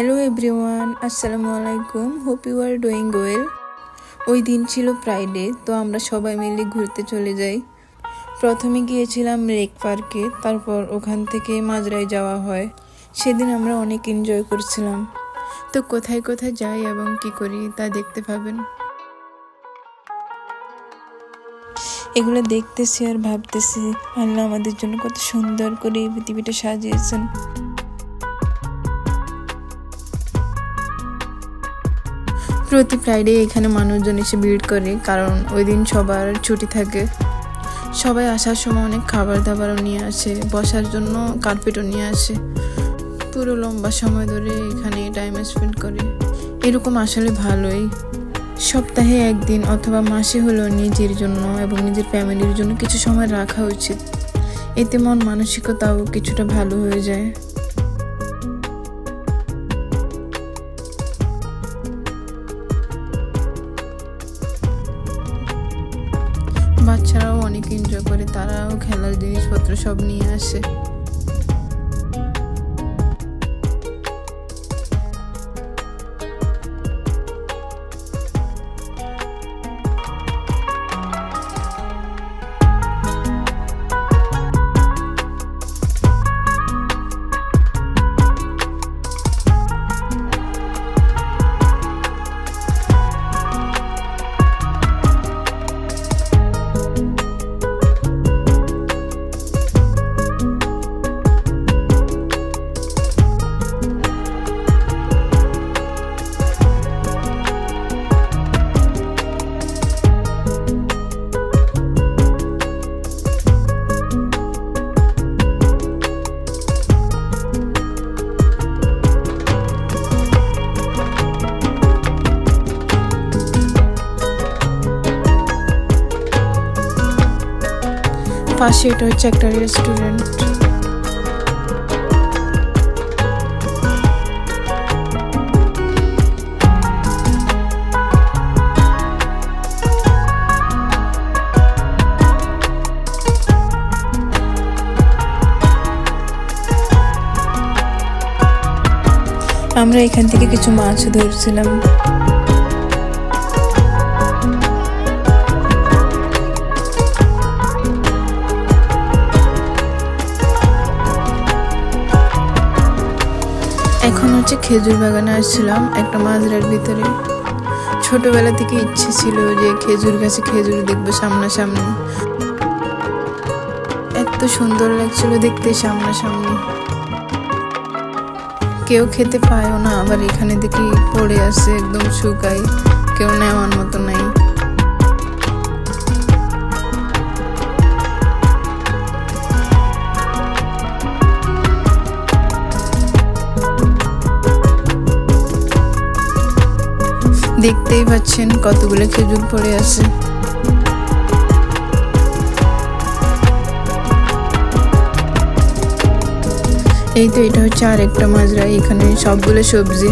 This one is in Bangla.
হ্যালো এভরিওয়ান আসসালামু আলাইকুম hope you are doing well ওই দিন ছিল ফ্রাইডে তো আমরা সবাই মিলে ঘুরতে চলে যাই। প্রথমে গিয়েছিলাম লেক পার্কে তারপর ওখান থেকে মাজরায় যাওয়া হয়। সেদিন আমরা অনেক এনজয় করছিলাম। তো কোথায় কোথায় যাই এবং কি করি তা দেখতে পাবেন। এগুলো দেখতেছি আর ভাবতেছি, আল্লাহ আমাদের জন্য কত সুন্দর করে পৃথিবীটা সাজিয়েছেন। প্রতি ফ্রাইডে এখানে মানুষজন এসে ভিড় করে, কারণ ওই দিন সবার ছুটি থাকে। সবাই আসার সময় অনেক খাবার দাবারও নিয়ে আসে, বসার জন্য কার্পেটও নিয়ে আসে। পুরো লম্বা সময় ধরে এখানে টাইম স্পেন্ড করে। এরকম আসলে ভালোই। সপ্তাহে একদিন অথবা মাসে হলেও নিজের জন্য এবং নিজের ফ্যামিলির জন্য কিছু সময় রাখা উচিত। এতে মন মানসিকতাও কিছুটা ভালো হয়ে যায়। অনেক এনজয় করে তারাও খেলার জিনিসপত্র সব নিয়ে আসে। পাশে এটা হচ্ছে একটা রেস্টুরেন্ট আমরা এখান থেকে কিছু মাছ ধরছিলাম। এখন হচ্ছে খেজুর বাগানে আসছিলাম একটা মাজরার ভিতরে। ছোটবেলা থেকে ইচ্ছে ছিল যে খেজুর গাছে খেজুর দেখব সামনাসামনি। এত সুন্দর লাগছিল দেখতে সামনাসামনি। কেউ খেতে পায়ও না, আবার এখানে দেখি পড়ে আছে একদম শুকাই কেউ নেওয়ার দেখতেই পাচ্ছেন কতগুলো খেজুর পড়ে আছে। এই তো এটা হচ্ছে আরেকটা মাজরা, এখানে সবগুলো সবজি।